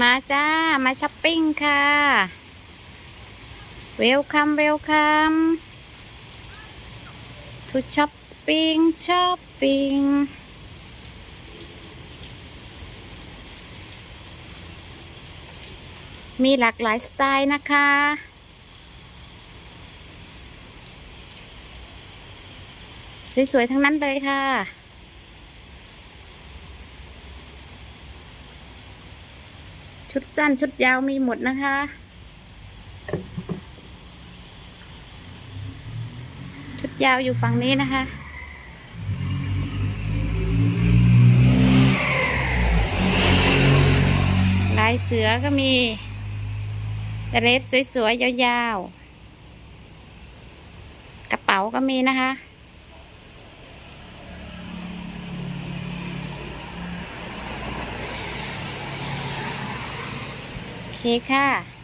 มาจ้า มาช้อปปิ้งค่ะ เวลคัมเวลคัมทูช้อปปิ้งช้อปปิ้งมีหลากหลายสไตล์นะคะ สวยๆ ทั้งนั้นเลยค่ะ ชุดสั้นชุดยาวมีหมดนะคะ ชุดยาวอยู่ฝั่งนี้นะคะลายเสือก็มีเดรสสวยๆยาวๆกระเป๋าก็มีนะคะ เคค่ะ